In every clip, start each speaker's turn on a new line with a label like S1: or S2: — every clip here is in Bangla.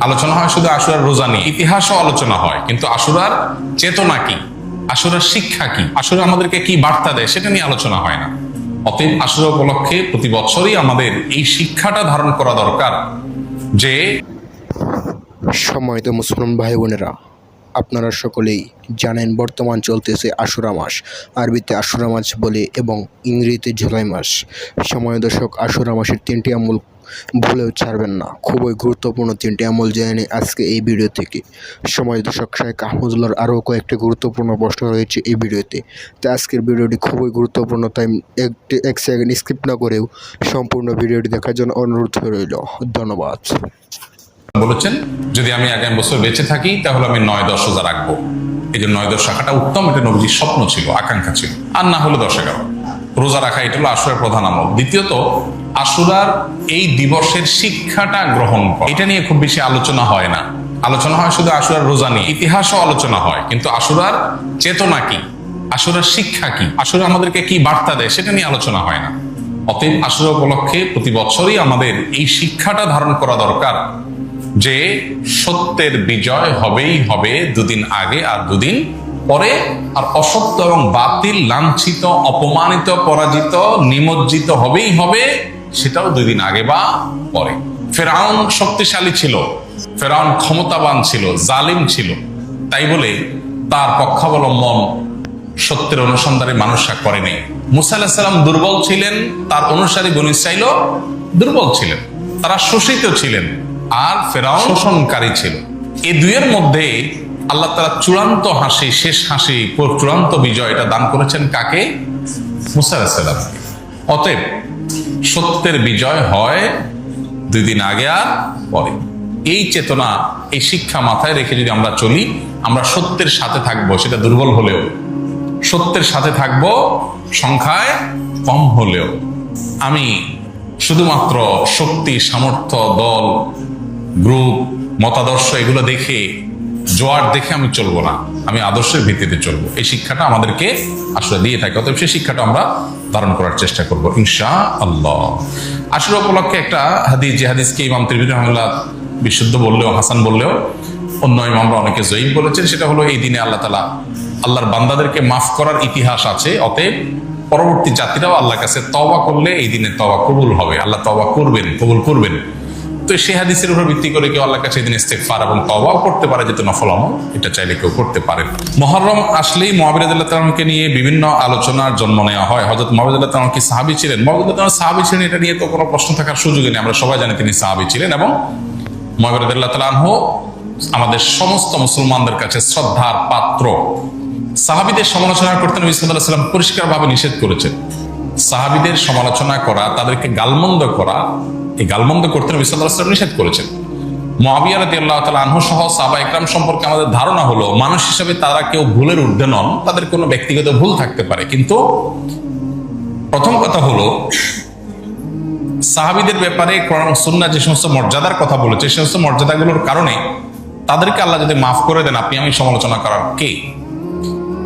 S1: আলোচনা হয় শুধু আশুরার রোজা নিয়ে। ইতিহাসও আলোচনা হয়, কিন্তু আশুরার চেতনা কি? আশুরার শিক্ষা কি? আশুরা আমাদেরকে কি বার্তা দেয় সেটা নিয়ে আলোচনা হয় না। অতএব আশুরা উপলক্ষে প্রতি বছরই আমাদের এই শিক্ষাটা ধারণ করা দরকার যে
S2: সম্মানিত মুসলমান ভাই বোনেরা আপনারা সকলেই জানেন বর্তমান চলতেছে আশুরা মাস, আরবিতে আশুরা মাস বলে এবং ইংরেজিতে জুলাই মাস। সময় দশক আশুরা মাসের তিনটি আমল ভুলেও ছাড়বেন না। খুবই গুরুত্বপূর্ণ তিনটি আমল জেনে নিই আজকে এই ভিডিও থেকে। সময় দর্শক শেখ আহমদুল্লাহর আরও কয়েকটি গুরুত্বপূর্ণ প্রশ্ন রয়েছে এই ভিডিওতে। তাই আজকের ভিডিওটি খুবই গুরুত্বপূর্ণ, তাই একটি এক সেকেন্ড স্কিপ না করেও সম্পূর্ণ ভিডিওটি দেখার জন্য অনুরোধ রইল। ধন্যবাদ।
S1: বলেছেন, যদি আমি আগামী বছর বেঁচে থাকি, তাহলে আমি নয় দশ হাজার রাখব এই যে নয় দশ রাখাটা উত্তম, এটা নবীজির স্বপ্ন ছিল, আকাঙ্ক্ষা ছিল। আর না হলো দশ এগারো। রোজা রাখা, এটা হলো আশুরার প্রধান আমল। দ্বিতীয়ত, আশুরার এই দিবসের শিক্ষাটা গ্রহণ করা। এটা নিয়ে খুব বেশি আলোচনা হয় না। আলোচনা হয় শুধু আশুরার রোজা নিয়ে। ইতিহাসও আলোচনা হয়, কিন্তু আশুরার চেতনা কি? আশুরার শিক্ষা কি? আশুরা আমাদেরকে কি বার্তা দেয়, সেটা নিয়ে আলোচনা হয় না। অতএব আশুরা উপলক্ষে প্রতি বছরই আমাদের এই শিক্ষাটা ধারণ করা দরকার যে সত্যের বিজয় হবেই হবে দুদিন আগে আর দুদিন পরে আর অসত্য এবং বাতিল, লাঞ্ছিত, অপমানিত, পরাজিত, নিমজ্জিত হবেই হবে, সেটাও দুই দিন আগে বা পরে। ফেরাউন শক্তিশালী ছিল, ফেরাউন ক্ষমতাবান ছিল, জালিম ছিল। তাই বলে তার পক্ষাবলম্বন সত্যের অনুসন্ধানে মানুষরা করেনি মুসা আলাহিসাল্লাম দুর্বল ছিলেন, তার অনুসারী বন ইসরাইলও দুর্বল ছিলেন। তারা শোষিত ছিলেন, আর ফেরাও শোষণকারী ছিল। এই দুইয়ের মধ্যে আল্লাহ তারা চূড়ান্ত হাসি, শেষ হাসি, চূড়ান্ত বিজয় এটা দান করেছেন কাকে? মুসা আলাহিসাল্লাম অতএব সত্যের বিজয় হয় দুই দিন আগে আর পরে। এই চেতনা, এই শিক্ষা মাথায় রেখে যদি আমরা চলি, আমরা সত্যের সাথে থাকব, সেটা দুর্বল হলেও। সত্যের সাথে থাকব, সংখ্যায় কম হলেও। আমি শুধুমাত্র শক্তি, সামর্থ্য, দল, গ্রুপ, মতাদর্শ এগুলো দেখে জোয়ার দেখে আমি চলবো না। আমি আদর্শের ভিত্তিতে চলবো। এই শিক্ষাটা আমাদেরকে আসলে দিয়ে থাকে, অতএব সেই শিক্ষাটা আমরা ধারণ করার চেষ্টা করব ইনশা আল্লাহ আসলে উপলক্ষে একটা হাদিস, যে হাদিসকে ইমাম ত্রিবির রহমুল্লাহ বিশুদ্ধ বললেও, হাসান বললেও, অন্য ইমামরা অনেকে জয়ীব বলেছেন, সেটা হলো এই দিনে আল্লাহ তালা আল্লাহর বান্দাদেরকে মাফ করার ইতিহাস আছে, অতএব পরবর্তী জাতিরাও আল্লাহ কাছে তবা করলে এই দিনে তবা কবুল হবে। আল্লাহ তবা করবেন, কবুল করবেন। তো সে হাদিসের উপর ভিত্তি করে কেউ আল্লাহ কাছে এই দিন ইস্তেকফার এবং তবাও করতে পারে, যেহেতু নফল আমল, এটা চাইলে কেউ করতে পারে। মহরম আসলেই মহাবিরাদুল্লাহ তালামকে নিয়ে বিভিন্ন আলোচনার জন্ম নেওয়া হয়। হজরত মহাবিদুল্লাহ তালাম কি সাহাবি ছিলেন? মহাবিদুল্লাহ তালাম সাহাবি ছিলেন, এটা নিয়ে তো কোনো প্রশ্ন থাকার সুযোগই নেই। আমরা সবাই জানি তিনি সাহাবি ছিলেন এবং মহাবিরাদুল্লাহ তালাম আমাদের সমস্ত মুসলমানদের কাছে শ্রদ্ধার পাত্র। সাহাবিদের সমালোচনা করতে নবী সাল্লাম পরিষ্কারভাবে নিষেধ করেছেন। সাহাবিদের সমালোচনা করা, তাদেরকে গালমন্দ করা এই গালমন্দ করতে নবী সাল্লাহ নিষেধ করেছেন। মহাবিয়া রাতি আল্লাহ তালা আনহু সহ সাবা ইকরাম সম্পর্কে আমাদের ধারণা হলো, মানুষ হিসেবে তারা কেউ ভুলের ঊর্ধ্বে নন, তাদের কোনো ব্যক্তিগত ভুল থাকতে পারে। কিন্তু প্রথম কথা হলো, সাহাবিদের ব্যাপারে সুন্না যে সমস্ত মর্যাদার কথা বলেছে সেই সমস্ত মর্যাদাগুলোর কারণে তাদেরকে আল্লাহ যদি মাফ করে দেন, আপনি আমি সমালোচনা করার কে?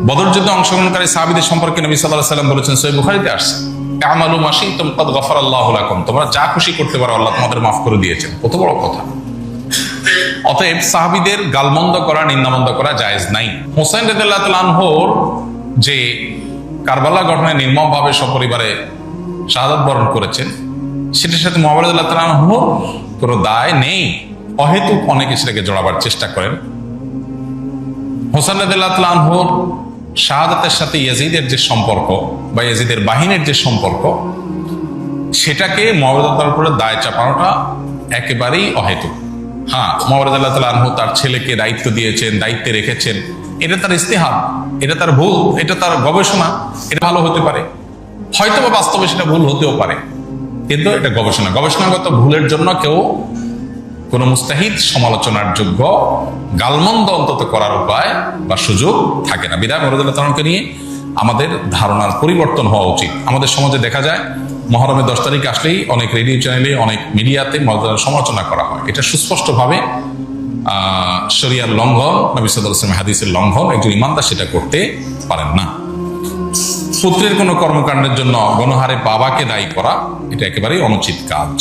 S1: বদর যুদ্ধে অংশগ্রহণকারী সাহাবিদের সম্পর্কে নবী সাল্লাহ সাল্লাম বলেছেন সই বুখারিতে আসছে। আমালু মাসি তোমাদ গফর আল্লাহ তোমরা যা খুশি করতে পারো, আল্লাহ তোমাদের মাফ করে দিয়েছেন। কত বড় কথা। অতএব সাহাবিদের গালমন্দ করা, নিন্দামন্দ করা জায়েজ নাই। হোসেন রেদুল্লাহ তালহোর যে কারবালা ঘটনায় নির্মমভাবে সপরিবারে শাহাদত বরণ করেছেন, সেটার সাথে মোহাম্মদুল্লাহ তালহোর কোনো দায় নেই। অহেতুক অনেকে সেটাকে জড়াবার চেষ্টা করেন। হোসেন রেদুল্লাহ তালহোর শাহাদাতের সাথে ইয়াজিদের যে সম্পর্ক বা ইয়াজিদের বাহিনীর যে সম্পর্ক, সেটাকে মহাবদার উপরে দায় চাপানোটা একেবারেই অহেতুক। হ্যাঁ মোহাম্মদ আল্লাহ তালা আনহু তার ছেলেকে দায়িত্ব দিয়েছেন, দায়িত্বে রেখেছেন। এটা তার ইস্তেহার এটা তার ভুল, এটা তার গবেষণা, এটা ভালো হতে পারে। হয়তো বা বাস্তবে সেটা ভুল হতেও পারে, কিন্তু এটা গবেষণা। গবেষণাগত ভুলের জন্য কেউ কোনো মুস্তাহিদ সমালোচনার যোগ্য গালমন্দ অন্তত করার উপায় বা সুযোগ থাকে না। বিদায় মরদুল্লাহ তালকে নিয়ে আমাদের ধারণার পরিবর্তন হওয়া উচিত। আমাদের সমাজে দেখা যায় মহরমের দশ তারিখ আসলেই অনেক রেডিও চ্যানেলে, অনেক মিডিয়াতে মরদুল্লাহ সমালোচনা করা হয়। এটা সুস্পষ্টভাবে শরিয়ার লঙ্ঘন নবী আলাইহি হাদিসের লঙ্ঘন একজন ইমানদার সেটা করতে পারেন না। পুত্রের কোনো কর্মকাণ্ডের জন্য গণহারে বাবাকে দায়ী করা, এটা একেবারেই অনুচিত কাজ।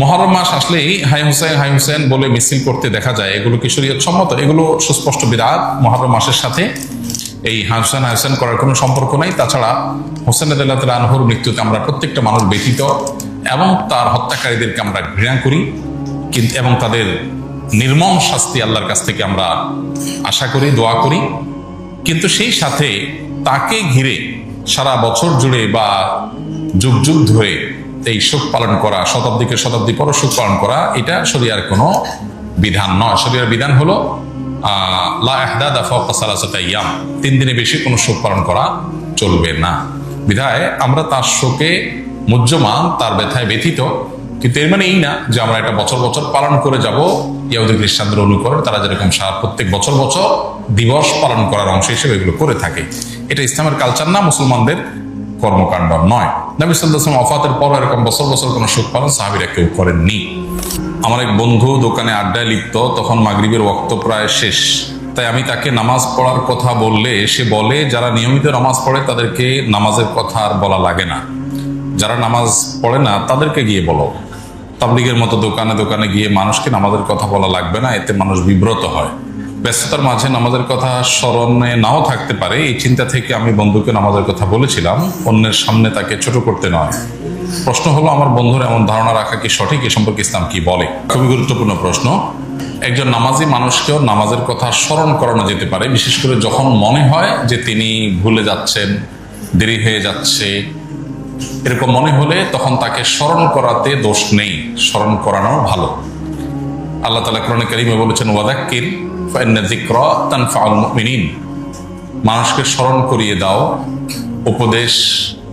S1: মহরম মাস আসলেই হাই হুসেন হাই হুসেন বলে মিছিল করতে দেখা যায়। এগুলো কি শরীয়ত সম্মত? এগুলো সুস্পষ্ট বিরাট মহরম মাসের সাথে এই হাসান হাসান করার কোনো সম্পর্ক নাই। তাছাড়া হোসেন আদাল্লাহ আনহুর মৃত্যুতে আমরা প্রত্যেকটা মানুষ ব্যথিত এবং তার হত্যাকারীদেরকে আমরা ঘৃণা করি। কিন্তু এবং তাদের নির্মম শাস্তি আল্লাহর কাছ থেকে আমরা আশা করি, দোয়া করি। কিন্তু সেই সাথে তাকে ঘিরে সারা বছর জুড়ে বা যুগ যুগ ধরে এই শোক পালন করা, শতাব্দীকে শতাব্দী পর শোক পালন করা, এটা শরিয়ার কোনো বিধান নয়। শরিয়ার বিধান হলো ইয়াম। তিন দিনে বেশি কোনো শোক পালন করা চলবে না। বিধায় আমরা তার শোকে মুজ্জমান তার ব্যথায় ব্যথিত, কিন্তু এর মানে এই না যে আমরা এটা বছর বছর পালন করে যাব। ইয়াহুদি খ্রিস্টানদের অনুকরণ, তারা যেরকম সারা প্রত্যেক বছর বছর দিবস পালন করার অংশ হিসেবে এগুলো করে থাকে। এটা ইসলামের কালচার না, মুসলমানদের কর্মকাণ্ড নয়। নবী সাল্লাম অফাতের পর এরকম বছর বছর কোনো সুখ পালন সাহাবিরা কেউ করেননি। আমার এক বন্ধু দোকানে আড্ডায় লিপ্ত, তখন মাগরিবের ওক্ত প্রায় শেষ। তাই আমি তাকে নামাজ পড়ার কথা বললে, সে বলে, যারা নিয়মিত নামাজ পড়ে, তাদেরকে নামাজের কথা আর বলা লাগে না। যারা নামাজ পড়ে না, তাদেরকে গিয়ে বলো। তাবলিগের মতো দোকানে দোকানে গিয়ে মানুষকে নামাজের কথা বলা লাগবে না, এতে মানুষ বিব্রত হয়। ব্যস্ততার মাঝে নামাজের কথা স্মরণে নাও থাকতে পারে। এই চিন্তা থেকে আমি বন্ধুকে নামাজের কথা বলেছিলাম, অন্যের সামনে তাকে ছোট করতে নয়। প্রশ্ন হলো, আমার বন্ধুর এমন ধারণা রাখা কি সঠিক? এ সম্পর্কে ইসলাম কি বলে? খুবই গুরুত্বপূর্ণ প্রশ্ন। একজন নামাজি মানুষকেও নামাজের কথা স্মরণ করানো যেতে পারে, বিশেষ করে যখন মনে হয় যে তিনি ভুলে যাচ্ছেন, দেরি হয়ে যাচ্ছে। এরকম মনে হলে তখন তাকে স্মরণ করাতে দোষ নেই। স্মরণ করানো ভালো। আল্লাহ তালা কোরআন করিমে বলেছেন, ওয়াদাক্কির মানুষকে স্মরণ করিয়ে দাও, উপদেশ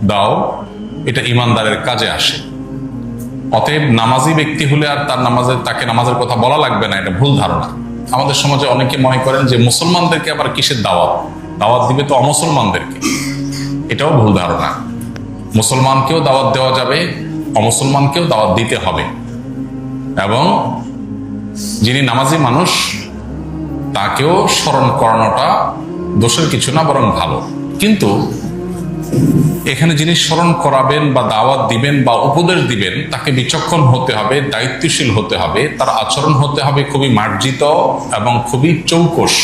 S1: দাও, এটা ইমানদারের কাজে আসে। অতএব নামাজি ব্যক্তি হলে আর তার নামাজের তাকে নামাজের কথা বলা লাগবে না, এটা ভুল ধারণা। আমাদের সমাজে অনেকে মনে করেন যে মুসলমানদেরকে আবার কিসের দাওয়াত? দাওয়াত দিবে তো অমুসলমানদেরকে। এটাও ভুল ধারণা। মুসলমানকেও দাওয়াত দেওয়া যাবে, অমুসলমানকেও দাওয়াত দিতে হবে। এবং যিনি নামাজি মানুষ তাকেও স্মরণ করানোটা দোষের কিছু না, বরং ভালো। কিন্তু এখানে যিনি স্মরণ করাবেন বা দাওয়াত দিবেন বা উপদেশ দিবেন, তাকে বিচক্ষণ হতে হবে, দায়িত্বশীল হতে হবে, তার আচরণ হতে হবে খুবই মার্জিত এবং খুবই চৌকস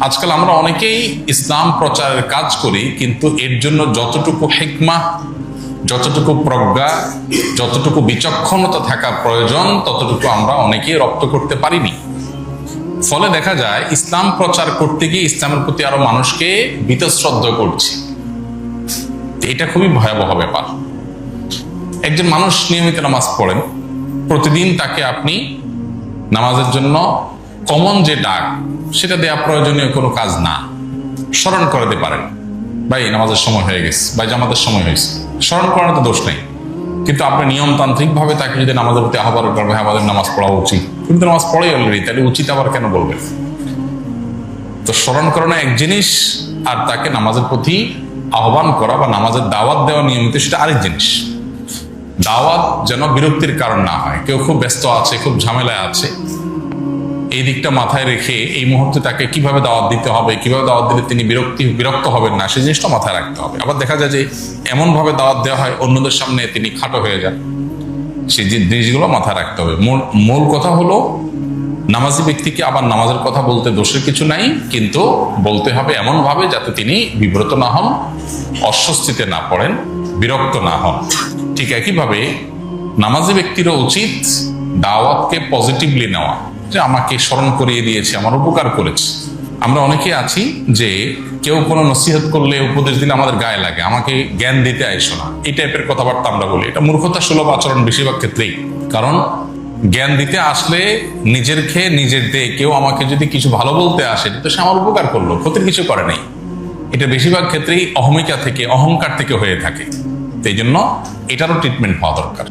S1: আজকাল আমরা অনেকেই ইসলাম প্রচারের কাজ করি, কিন্তু এর জন্য যতটুকু হেকমা, যতটুকু প্রজ্ঞা, যতটুকু বিচক্ষণতা থাকা প্রয়োজন, ততটুকু আমরা অনেকেই রপ্ত করতে পারিনি। ফলে দেখা যায়, ইসলাম প্রচার করতে গিয়ে ইসলামের প্রতি আরও মানুষকে বীতশ্রদ্ধ করছে। এটা খুবই ভয়াবহ ব্যাপার। একজন মানুষ নিয়মিত নামাজ পড়েন, প্রতিদিন তাকে আপনি নামাজের জন্য কমন যে ডাক, সেটা দেওয়া প্রয়োজনীয় কোনো কাজ না। স্মরণ করাতে পারেন, ভাই, নামাজের সময় হয়ে গেছে, ভাই, জামাতের সময় হয়েছে। স্মরণ করানো তো দোষ নেই। কিন্তু আপনি নিয়মতান্ত্রিকভাবে তাকে যদি নামাজের প্রতি আহ্বান করবে হ্যাঁ আমাদের নামাজ পড়া উচিত। কিন্তু নামাজ পড়ে অলরেডি তাহলে উচিত আবার কেন বলবে তো স্মরণ করানো এক জিনিস, আর তাকে নামাজের প্রতি আহ্বান করা বা নামাজের দাওয়াত দেওয়া নিয়মিত, সেটা আরেক জিনিস। দাওয়াত যেন বিরক্তির কারণ না হয়। কেউ খুব ব্যস্ত আছে, খুব ঝামেলায় আছে। এই দিকটা মাথায় রেখে এই মুহূর্তে তাকে কীভাবে দাওয়াত দিতে হবে, কীভাবে দাওয়াত দিলে তিনি বিরক্তি, বিরক্ত হবেন না সেই জিনিসটা মাথায় রাখতে হবে। আবার দেখা যায় যে এমন ভাবে দাওয়াত দেওয়া হয়, অন্যদের সামনে তিনি খাটো হয়ে যান। সেই জিনিসগুলো মাথায় রাখতে হবে। মূল কথা হলো, নামাজি ব্যক্তিকে আবার নামাজের কথা বলতে দোষের কিছু নাই, কিন্তু বলতে হবে এমন ভাবে যাতে তিনি বিব্রত না হন, অস্বস্তিতে না পড়েন, বিরক্ত না হন। ঠিক একইভাবে নামাজি ব্যক্তিরও উচিত দাওয়াতকে পজিটিভলি নেওয়া। যে আমাকে স্মরণ করিয়ে দিয়েছে, আমার উপকার করেছে। আমরা অনেকে আছি যে কেউ কোনো নসিহত করলে উপদেশ দিলে আমাদের গায়ে লাগে, আমাকে জ্ঞান দিতে আইসো না। এই টাইপের কথাবার্তা আমরা বলি। এটা মূর্খতা সুলভ আচরণ বেশিরভাগ ক্ষেত্রেই। কারণ জ্ঞান দিতে আসলে নিজের খেয়ে নিজের দিয়ে কেউ আমাকে যদি কিছু ভালো বলতে আসে, তো সে আমার উপকার করল, ক্ষতির কিছু করে নাই। এটা বেশিরভাগ ক্ষেত্রেই অহমিকা থেকে, অহংকার থেকে হয়ে থাকে। এই জন্য এটারও ট্রিটমেন্ট হওয়া দরকার।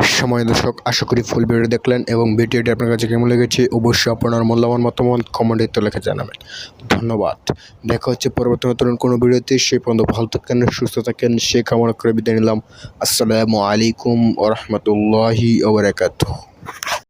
S2: সময় দর্শক, আশা করি ফুল ভিডিও দেখলেন এবং ভিডিওটি আপনার কাছে কেমন লেগেছে অবশ্যই আপনার মূল্যবান মতামত কমেন্টে তো লেখা জানাবেন। ধন্যবাদ। দেখা হচ্ছে পরবর্তী নতুন কোনো ভিডিওতে সেই পর্যন্ত ভালো থাকেন, সুস্থ থাকেন, সে কামনা করে বিদায় নিলাম। আসসালামু আলাইকুম ওরহমতুল্লাহি ওবরাকাতুহ